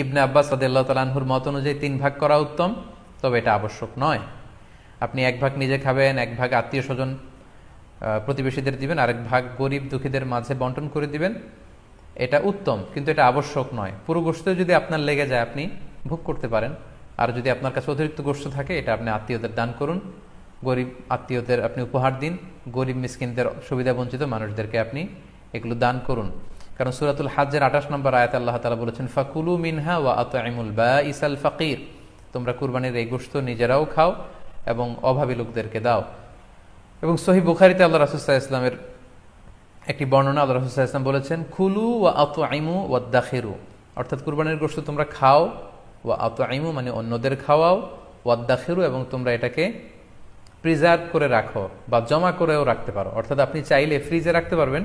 ইবনে আব্বাস রাদিয়াল্লাহু তালাহুর মত অনুযায়ী তিন ভাগ করা উত্তম, তবে এটা আবশ্যক নয়। আপনি এক ভাগ নিজে খাবেন, এক ভাগ আত্মীয় স্বজন প্রতিবেশীদের দিবেন, আরেক ভাগ গরিব দুঃখীদের মাঝে বন্টন করে দিবেন। এটা উত্তম, কিন্তু এটা আবশ্যক নয়। পুরো গোষ্ঠ যদি আপনার লেগে যায়, আপনি ভোগ করতে পারেন। আর যদি আপনার কাছে অতিরিক্ত গোষ্ঠ থাকে, এটা আপনি আত্মীয়দের দান করুন। গরিব আত্মীয়দের আপনি উপহার দিন। গরিব মিসকিনদের সুবিধা বঞ্চিত মানুষদেরকে আপনি এগুলো দান করুন। কারণ সুরাতুল হাজের আঠাশ নম্বর আয়াত আল্লাহ তালা বলেছেন, ফাকুলু মিনহা ওয়া আতআইমুল বা ইসাল ফাকির। তোমরা কুরবানির এই গোষ্ঠ নিজেরাও খাও এবং অভাবী লোকদেরকে দাও। এবং সহি বুখারিতে আল্লাহ রাসুসাহ ইসলামের একটি বর্ণনা আল্লাহ রাসুসাহ ইসলাম বলেছেন খুলু ওয়া আত আইমু ওয়া দাখিরু অর্থাৎ কুরবানির গোষ্ঠ তোমরা খাও, ওয়া আত আইমু মানে অন্যদের খাওয়াও, ওয়া দাখিরু এবং তোমরা এটাকে প্রিজার্ভ করে রাখো বা জমা করেও রাখতে পারো। অর্থাৎ আপনি চাইলে ফ্রিজে রাখতে পারবেন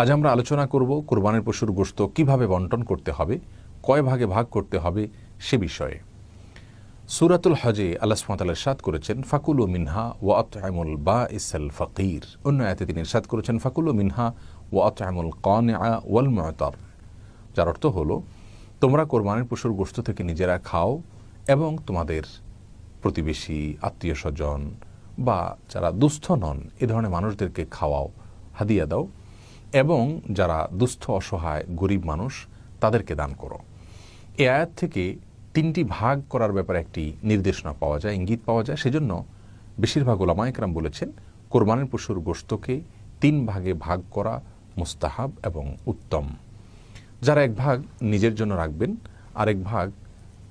আজ আমরা আলোচনা করব কোরবানির পশুর গোশত কীভাবে বন্টন করতে হবে, কয় ভাগে ভাগ করতে হবে সে বিষয়ে। সুরাতুল হজে আল্লাহ সুমাতাল সাদ করেছেন, ফাকুল মিনহা ও আতমুল বা ইসাল ফকির। অন্য আয়তে তিনি সাদ করেছেন, ফাকুল মিনহা ও আতমুল কন ওয়াল ময়তার যার অর্থ হল, তোমরা কোরবানির পশুর গোশত থেকে নিজেরা খাও এবং তোমাদের প্রতিবেশী, আত্মীয় স্বজন বা যারা দুস্থ নন, এ ধরনের মানুষদেরকে খাওয়াও, হাদিয়া দাও। এবং যারা দুস্থ, অসহায়, গরিব মানুষ, তাদেরকে দান করো। এ আয়াত থেকে তিনটি ভাগ করার ব্যাপারে একটি নির্দেশনা পাওয়া যায়, ইঙ্গিত পাওয়া যায়। সেজন্য বেশিরভাগ ওলামায়করাম বলেছেন, কোরবানির পশুর গোস্তকে তিন ভাগে ভাগ করা মুস্তাহাব এবং উত্তম। যারা এক ভাগ নিজের জন্য রাখবেন, আরেক ভাগ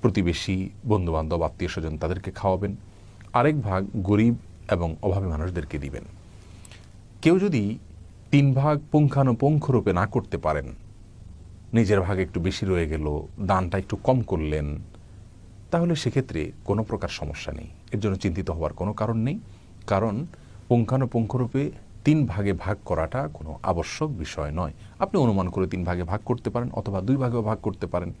প্রতিবেশী, বন্ধুবান্ধব আত্মীয় স্বজন তাদেরকে খাওয়াবেন, আরেক ভাগ গরিব এবং অভাবী মানুষদেরকে দিবেন। কেউ যদি তিন ভাগ পুঙ্খানুপুঙ্খ রূপে না করতে পারেন। নিজের ভাগ একটু বেশি রয়ে গেল, দানটা একটু কম করলেন, তাহলে সেক্ষেত্রে কোনো প্রকার সমস্যা নেই। এর জন্য চিন্তিত হওয়ার কোনো কারণ নেই। কারণ পুঙ্খানুপুঙ্খরূপে তিন ভাগে ভাগ করাটা কোনো আবশ্যক বিষয় নয়। আপনি অনুমান করে তিন ভাগে ভাগ করতে পারেন অথবা দুই ভাগেও ভাগ করতে পারেন।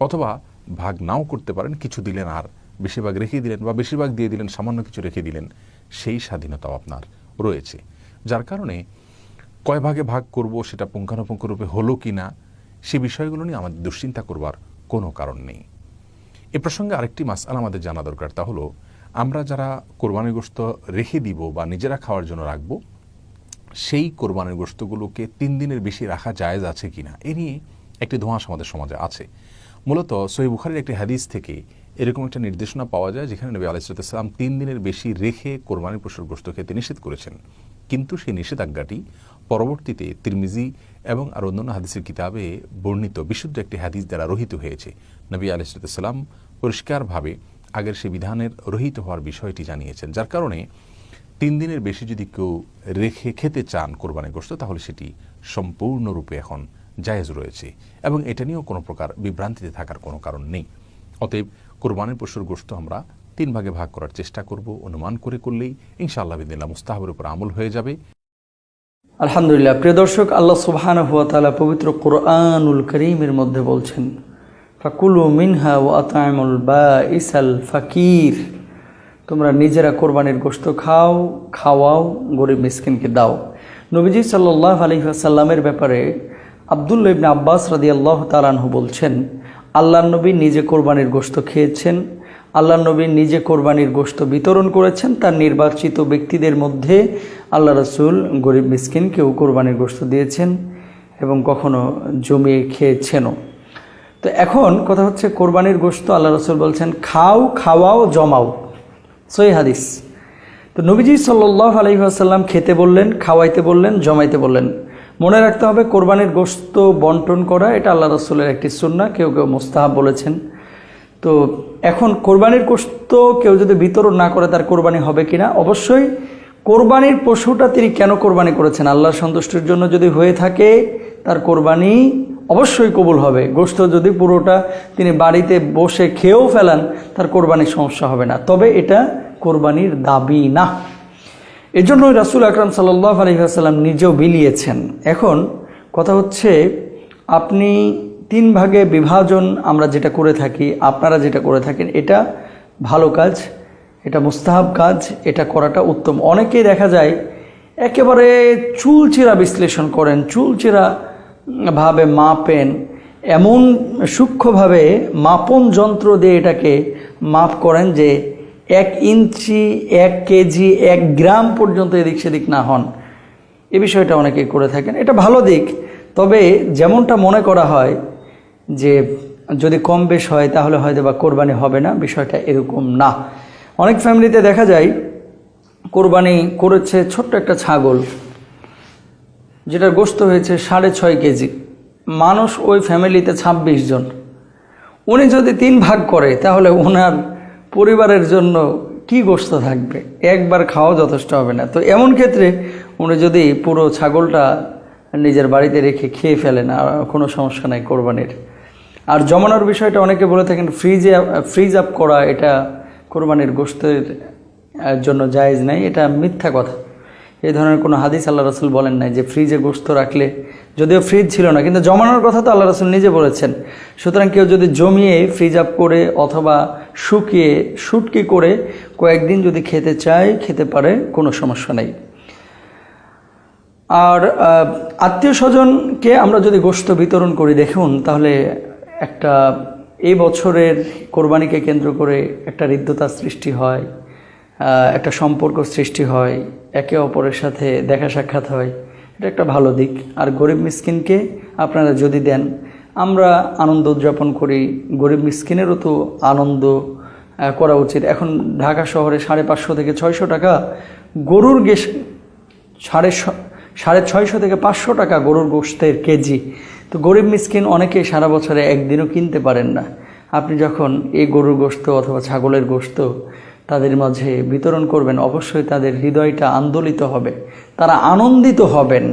অথবা ভাগ নাও করতে পারেন, কিছু দিলেন আর, বেশিরভাগ রেখে দিলেন বা বেশিরভাগ দিয়ে দিলেন, সামান্য কিছু রেখে দিলেন, সেই স্বাধীনতাও আপনার রয়েছে। যার কারণে কয় ভাগে ভাগ করব, সেটা পুঙ্খানুপুঙ্খ রূপে হলো কি না, সে বিষয়গুলো নিয়ে আমাদের দুশ্চিন্তা করবার কোনো কারণ নেই। এ প্রসঙ্গে আরেকটি মাসালা আমাদের জানা দরকার, তা হলো, আমরা যারা কোরবানির গোস্ত রেখে দিব বা নিজেরা খাওয়ার জন্য রাখব, সেই কোরবানির গোস্তগুলোকে তিন দিনের বেশি রাখা জায়েজ আছে কি না, এ নিয়ে একটি ধোঁয়াশ আমাদের সমাজে আছে। মূলত সহি বুখারির একটি হাদিস থেকে এরকম একটা নির্দেশনা পাওয়া যায়, যেখানে নবী আলাইসালাম তিন দিনের বেশি রেখে কোরবানির পশুর গোস্ত খেতে নিষেধ করেছেন। কিন্তু সেই নিষেধাজ্ঞাটি পরবর্তীতে তিরমিজি এবং আর অন্যান্য হাদিসের কিতাবে বর্ণিত বিশুদ্ধ একটি হাদিস দ্বারা রহিত হয়েছে। নবী আলাইসালাম পরিষ্কারভাবে আগের সে বিধানের রহিত হওয়ার বিষয়টি জানিয়েছেন। যার কারণে তিন দিনের বেশি যদি কেউ রেখে খেতে চান কোরবানি গোস্ত তাহলে সেটি সম্পূর্ণরূপে এখন জায়েজ রয়েছে এবং এটা নিয়েও কোনো প্রকার বিভ্রান্তিতে থাকার কোনো কারণ নেই। অতএব কোরবানির পশুর গোস্ত আমরা তিন ভাগে ভাগ করার চেষ্টা করব, অনুমান করে করলেই ইনশাআল্লাহ বিদিল্লা মুস্তাহাবের উপর আমল হয়ে যাবে। আলহামদুলিল্লাহ, প্রিয় দর্শক, আল্লাহ সুবহান হুয়া তালা পবিত্র কোরআনুল করিমের মধ্যে বলছেন, ফাকুলু মিনহা ও আতামুল বা ইসাল ফাকির। তোমরা নিজেরা কোরবানির গোস্ত খাও, খাওয়াও, গরিব মিসকিনকে দাও। নবীজি সাল্লাহ আলী সাল্লামের ব্যাপারে আবদুল্লা ইবনে আব্বাস রাদি আল্লাহ তালানহু বলছেন আল্লাহ নবী নিজে কোরবানির গোস্ত খেয়েছেন আল্লাহ নবী নিজে কোরবানির গোস্ত বিতরণ করেছেন। তার নির্বাচিত ব্যক্তিদের মধ্যে আল্লাহ রসুল গরিব মিসকিনকেও কোরবানির গোস্ত দিয়েছেন এবং কখনো জমিয়ে খেয়েছেনও। তো এখন কথা হচ্ছে কোরবানির গোস্ত আল্লাহ রসুল বলছেন, খাও, খাওয়াও, জমাও। সই হাদিস। তো নবীজি সাল্লাহ আলহিহাসাল্লাম খেতে বললেন, খাওয়াইতে বললেন, জমাইতে বললেন। মনে রাখতে হবে, কোরবানির গোস্ত বন্টন করা, এটা আল্লাহ রসুলের একটি সুন্না কেউ কেউ মোস্তাহাব বলেছেন। তো এখন কোরবানির গোস্ত কেউ যদি বিতরণ না করে তার কোরবানি হবে কিনা? অবশ্যই কোরবানির পশুটা তিনি কেন কোরবানি করেছেন? আল্লাহর সন্তুষ্টির জন্য যদি হয়ে থাকে, তার কোরবানি অবশ্যই কবুল হবে। গোস্ত যদি পুরোটা তিনি বাড়িতে বসে খেয়েও ফেলান, তার কোরবানির সমস্যা হবে না। তবে এটা কোরবানির দাবি না। এজন্য রাসুল আকরাম সাল্লাহ আলহিহাসাল্লাম নিজেও বিলিয়েছেন। এখন কথা হচ্ছে, আপনি তিন ভাগে বিভাজন আমরা যেটা করে থাকি, আপনারা যেটা করে থাকেন, এটা ভালো কাজ, এটা মুস্তাহাব কাজ, এটা করাটা উত্তম। অনেকেই দেখা যায় একেবারে চুলচেরা বিশ্লেষণ করেন, চুলচেরা ভাবে মাপেন, এমন সূক্ষ্মভাবে মাপন যন্ত্র দিয়ে এটাকে মাপ করেন যে এক ইঞ্চি, এক কেজি, এক গ্রাম পর্যন্ত এদিক সেদিক না হন। এ বিষয়টা অনেকেই করে থাকেন। এটা ভালো দিক, তবে যেমনটা মনে করা হয় যে যদি কম বেশ হয়, তাহলে হয়তো বা কোরবানি হবে না। বিষয়টা এরকম না। অনেক ফ্যামিলিতে দেখা যায়, কোরবানি করেছে ছোট্ট একটা ছাগল, যেটার গোস্ত হয়েছে সাড়ে ছয় কেজি। মানুষ ওই ফ্যামিলিতে ২৬ জন। উনি যদি তিন ভাগ করে, তাহলে ওনার পরিবারের জন্য কি গোস্ত থাকবে? একবার খাওয়া যথেষ্ট হবে না। তো এমন ক্ষেত্রে উনি যদি পুরো ছাগলটা নিজের বাড়িতে রেখে খেয়ে ফেলেন, আর কোনো সমস্যা নাই কোরবানির। আর জমানোর বিষয়টা অনেকে বলে থাকেন ফ্রিজে ফ্রিজ আপ করা, এটা কোরবানির গোস্তের জন্য জায়েজ নাই। এটা মিথ্যা কথা। এই ধরনের কোনো হাদিস আল্লাহ রসুল বলেন নাই যে ফ্রিজে গোস্ত রাখলে, যদিও ফ্রিজ ছিল না, কিন্তু জমানোর কথা তো আল্লাহ রসুল নিজে বলেছেন। সুতরাং কেউ যদি জমিয়ে ফ্রিজ আপ করে অথবা শুকিয়ে, শুটকি করে কয়েকদিন যদি খেতে চায়, খেতে পারে, কোনো সমস্যা নেই। আর আত্মীয় স্বজনকে আমরা যদি গোস্ত বিতরণ করি, দেখুন, তাহলে একটা, এই বছরের কোরবানিকে কেন্দ্র করে একটা হৃদ্যতার সৃষ্টি হয় একটা সম্পর্ক সৃষ্টি হয়, একে অপরের সাথে দেখা সাক্ষাৎ হয়, এটা একটা ভালো দিক। আর গরিব মিসকিনকে আপনারা যদি দেন, আমরা আনন্দ উদযাপন করি, গরিব মিসকিনেরও তো আনন্দ করা উচিত। এখন ঢাকা শহরে সাড়ে পাঁচশো থেকে ছয়শো টাকা গরুর গেস সাড়ে সাড়ে ছয়শো থেকে পাঁচশো টাকা গরুর গোশতের কেজি। তো গরিব মিসকিন অনেকে সারা বছরে একদিনও কিনতে পারেন না। আপনি যখন এই গরুর গোশত অথবা ছাগলের গোশত তাদের মাঝে বিতরণ করবেন, অবশ্যই তাদের হৃদয়টা আন্দোলিত হবে। তারা আনন্দিত হবেন।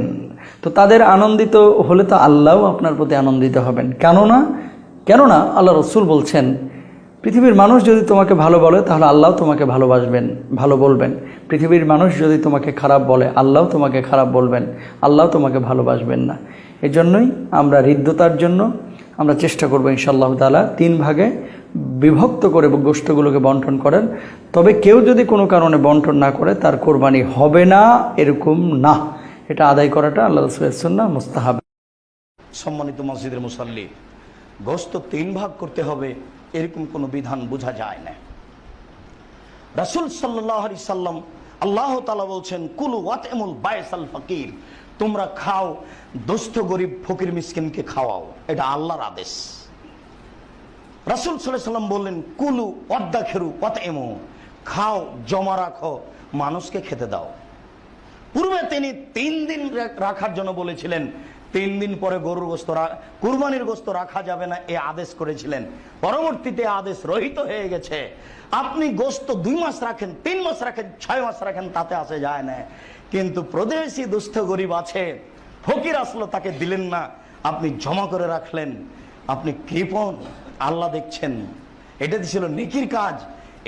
তো তাদের আনন্দিত হলে তো আল্লাহও আপনার প্রতি আনন্দিত হবেন। কেননা কেননা আল্লাহ রসুল বলছেন পৃথিবীর মানুষ যদি তোমাকে ভালো বলে, তাহলে আল্লাহ তোমাকে ভালোবাসবেন, ভালো বলবেন। পৃথিবীর মানুষ যদি তোমাকে খারাপ বলে, আল্লাহ তোমাকে খারাপ বলবেন, আল্লাহ তোমাকে ভালোবাসবেন না। এই জন্যই আমরা হৃদ্যতার জন্য আমরা চেষ্টা করব ইনশাআল্লাহ তালা তিন ভাগে বিভক্ত করে গোষ্ঠগুলোকে বন্টন করেন তবে কেউ যদি কোনো কারণে বন্টন না করে, তার কোরবানি হবে না, এরকম না। এটা আদায় করাটা আল্লাহ রসুল্লাহ মুস্তাহাব। সম্মানিত মসজিদের মুসল্লি, গোস্ত তিন ভাগ করতে হবে। এরকম কোনো বিধান বোঝা যায় না। রাসুল সাল্লাহ আলি সাল্লাম আল্লাহ তালা বলছেন, কুলু ওয়াতেমুল বায়সাল ফকির, তোমরা খাও, দোস্ত গরিব ফকির মিসকিনকে খাওয়াও। এটা আল্লাহর আদেশ। রাসুল সাল্লাম বললেন, কুলু অদ্দা খেরু ওয়াতেমু খাও, জমা রাখো, মানুষকে খেতে দাও। পূর্বে তিনি তিন দিন রাখার জন্য বলেছিলেন তিন দিন পরে গরুর গোস্ত কুরবানির গোস্ত রাখা যাবে না, এ আদেশ করেছিলেন। পরবর্তীতে আদেশ রহিত হয়ে গেছে। আপনি গোস্ত দুই মাস রাখেন, তিন মাস রাখেন, ছয় মাস রাখেন, তাতে আসে যায় না। কিন্তু প্রদেশি দুস্থ গরিব আছে, ফকির আসলো, তাকে দিলেন না। আপনি জমা করে রাখলেন। আপনি কৃপণ, আল্লাহ দেখছেন। এটা ছিল নেকির কাজ।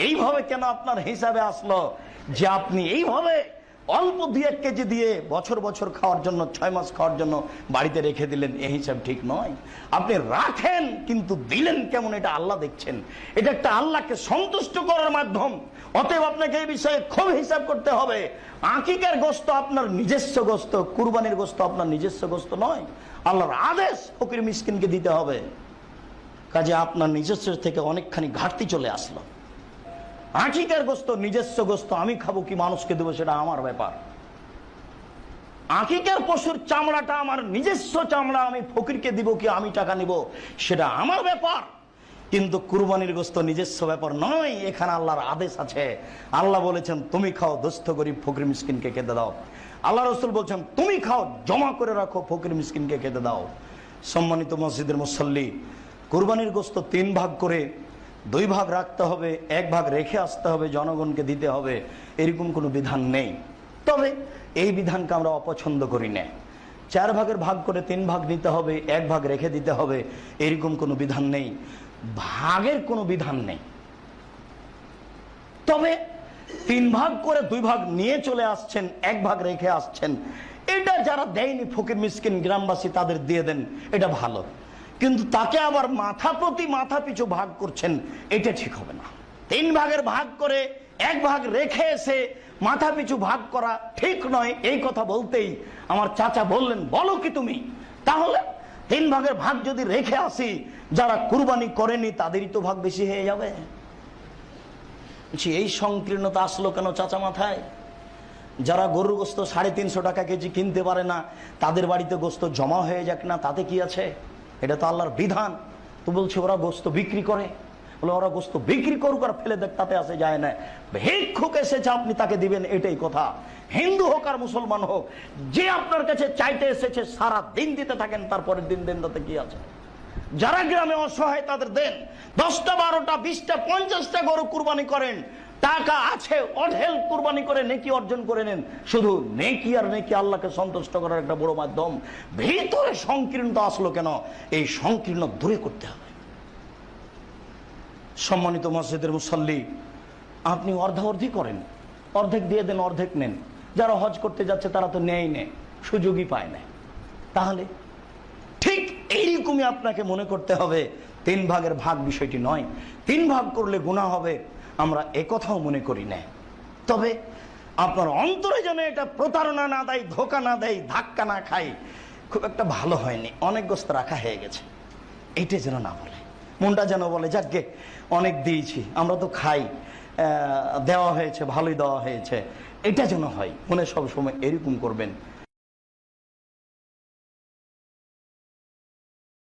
এইভাবে কেন আপনার হিসাবে আসলো যে আপনি এইভাবে অল্প দুই এক কেজি দিয়ে বছর বছর খাওয়ার জন্য, ছয় মাস খাওয়ার জন্য বাড়িতে রেখে দিলেন, এই হিসাব ঠিক নয়। আপনি রাখেন, কিন্তু দিলেন কেমন এটা আল্লাহ দেখছেন। এটা একটা আল্লাহকে সন্তুষ্ট করার মাধ্যম। অতএব আপনাকে এই বিষয়ে খুব হিসাব করতে হবে। আকিকার গোস্ত আপনার নিজস্ব গোস্ত, কুরবানির গোস্ত আপনার নিজস্ব গোস্ত নয়। আল্লাহর আদেশ ফকির মিসকিনকে দিতে হবে। কাজে আপনার নিজস্ব থেকে অনেকখানি ঘাটতি চলে আসলো। আঁকিকার গোস্ত, নিজস্ব গোস্ত আমি খাব, কি মানুষকে দেবো সেটা আমার ব্যাপার। আঁকিকার পশুর চামড়াটা আমার নিজস্ব চামড়া, আমি ফকিরকে দিব কি আমি টাকা নিব, সেটা আমার ব্যাপার। কিন্তু কুরবানির গোস্ত নিজস্ব ব্যাপার নয়, এখানে আল্লাহর আদেশ আছে। আল্লাহ বলেছেন, তুমি খাও, দোস্ত গরিব ফকির মিসকিনকে খেতে দাও। আল্লাহ রসুল বলছেন, তুমি খাও, জমা করে রাখো ফকির মিসকিনকে খেতে দাও। সম্মানিত মসজিদের মুসল্লি, কুরবানির গোস্ত তিন ভাগ করে দুই ভাগ রাখতে হবে, এক ভাগ রেখে আসতে হবে, জনগণকে দিতে হবে, এরকম কোনো বিধান নেই। তবে এই বিধানকে আমরা অপছন্দ করি না। চার ভাগের ভাগ করে তিন ভাগ নিতে হবে, এক ভাগ রেখে দিতে হবে, এরকম কোনো বিধান নেই। ভাগের কোনো বিধান নেই। তবে তিন ভাগ করে দুই ভাগ নিয়ে চলে আসছেন, এক ভাগ রেখে আসছেন, এটা যারা দেয়নি ফকির, মিসকিন, গ্রামবাসী, তাদের দিয়ে দেন, এটা ভালো। কিন্তু তাকে আবার মাথা প্রতি মাথা পিছু ভাগ করছেন, এটা ঠিক হবে না। তিন ভাগের ভাগ করে এক ভাগ রেখে এসে মাথা পিছু ভাগ করা ঠিক নয়, এই কথা বলতেই আমার চাচা বললেন, বলো কি তুমি? তাহলে তিন ভাগের ভাগ যদি রেখে আসি, যারা কুরবানি করেনি তাদেরই তো ভাগ বেশি হয়ে যাবে। এই সংকীর্ণতা আসলো কেন চাচা মাথায়? যারা গরুর গোস্ত সাড়ে তিনশো টাকা কেজি কিনতে পারে না, তাদের বাড়িতে গোস্ত জমা হয়ে যাক না, তাতে কি আছে? এটা তো আল্লাহর বিধান। তো বলছে, ওরা গোস্ত বিক্রি করে। বলে, ওরা গোস্ত বিক্রি করুক আর ফেলে দেখ, তাতে আসে যায় না। ভিক্ষুক এসেছে, আপনি তাকে দিবেন, এটাই কথা। হিন্দু হোক আর মুসলমান হোক, যে আপনার কাছে চাইতে এসেছে, সারা দিন দিতে থাকেন, তারপরের দিন দেন, তাতে কি আছে? যারা গ্রামে অসহায়, তাদের দেন। দশটা, বারোটা, বিশটা, পঞ্চাশটা গরু কুরবানি করেন। টাকা আছে, অঢেল কুরবানি করে নেকি অর্জন করে নেন। শুধু নেকি আর নেকি আল্লাহকে সন্তুষ্ট করার একটা বড় মাধ্যম। ভিতরে সংকীর্ণতা আসলো কেন? এই সংকীর্ণ দূরে করতে হবে। সম্মানিত মসজিদের মুসল্লি, আপনি অর্ধাঅর্ধি করেন। অর্ধেক দিয়ে দেন, অর্ধেক নেন। যারা হজ করতে যাচ্ছে, তারা তো নেয় নেয়, সুযোগই পায় না। তাহলে ঠিক এইরকমই আপনাকে মনে করতে হবে, তিন ভাগের ভাগ বিষয়টি নয়। তিন ভাগ করলে গুণা হবে আমরা একথাও মনে করি না। তবে আপনার অন্তরে যেন এটা প্রতারণা না দেয়, ধোকা না দেয়, ধাক্কা না খায়, খুব একটা ভালো হয়নি। অনেক গোস্ত রাখা হয়ে গেছে। এটা যেন না বলে। মনটা যেন বলে যাকে অনেক দিয়েছি, আমরা তো খাই। দেওয়া হয়েছে, ভালোই দেওয়া হয়েছে। এটা যেন হয়। মনে সব সময় এরকম করবেন।